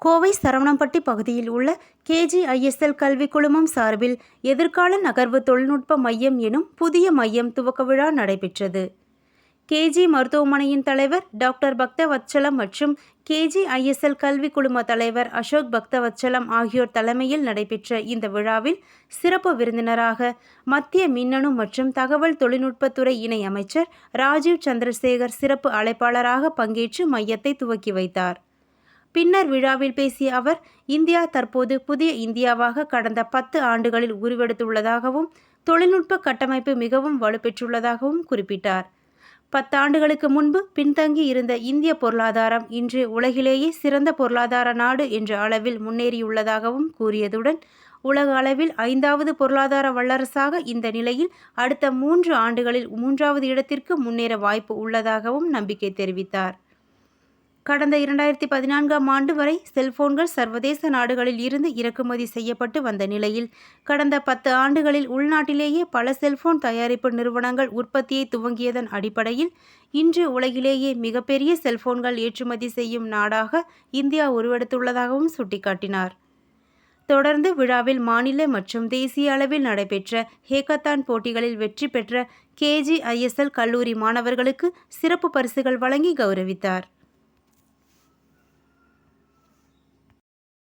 கோவை சரவணம்பட்டி பகுதியில் உள்ள கேஜிஐஎஸ்எல் கல்வி குழுமம் சார்பில் எதிர்கால நகர்வு தொழில்நுட்ப மையம் எனும் புதிய மையம் துவக்க விழா நடைபெற்றது. கேஜி மருத்துவமனையின் தலைவர் டாக்டர் பக்தவத்சலம் மற்றும் கேஜிஐஎஸ்எல் கல்வி குழும தலைவர் அசோக் பக்தவத்சலம் ஆகியோர் தலைமையில் நடைபெற்ற இந்த விழாவில் சிறப்பு விருந்தினராக மத்திய மின்னணு மற்றும் தகவல் தொழில்நுட்பத்துறை இணை அமைச்சர் ராஜீவ் சந்திரசேகர் சிறப்பு அழைப்பாளராக பங்கேற்று மையத்தை துவக்கி வைத்தார். பின்னர் விழாவில் பேசிய அவர் இந்தியா தற்போது புதிய இந்தியாவாக கடந்த பத்து ஆண்டுகளில் உருவெடுத்துள்ளதாகவும் தொழில்நுட்ப கட்டமைப்பு மிகவும் வலுப்பெற்றுள்ளதாகவும் குறிப்பிட்டார். பத்தாண்டுகளுக்கு முன்பு பின்தங்கி இருந்த இந்திய பொருளாதாரம் இன்று உலகிலேயே சிறந்த பொருளாதார நாடு என்ற அளவில் முன்னேறியுள்ளதாகவும் கூறியதுடன் உலக அளவில் ஐந்தாவது பொருளாதார வல்லரசாக இந்த நிலையில் அடுத்த மூன்று ஆண்டுகளில் மூன்றாவது இடத்திற்கு முன்னேற வாய்ப்பு உள்ளதாகவும் நம்பிக்கை தெரிவித்தார். கடந்த இரண்டாயிரத்தி பதினான்காம் ஆண்டு வரை செல்போன்கள் சர்வதேச நாடுகளில் இருந்து இறக்குமதி செய்யப்பட்டு வந்த நிலையில் கடந்த பத்து ஆண்டுகளில் உள்நாட்டிலேயே பல செல்போன் தயாரிப்பு நிறுவனங்கள் உற்பத்தியை துவங்கியதன் அடிப்படையில் இன்று உலகிலேயே மிகப்பெரிய செல்போன்கள் ஏற்றுமதி செய்யும் நாடாக இந்தியா உருவெடுத்துள்ளதாகவும் சுட்டிக்காட்டினார். தொடர்ந்து விழாவில் மாநில மற்றும் தேசிய அளவில் நடைபெற்ற ஹேக்கத்தான் போட்டிகளில் வெற்றி பெற்ற கேஜிஐஎஸ்எல் கல்லூரி மாணவர்களுக்கு சிறப்பு பரிசுகள் வழங்கி கௌரவித்தார்.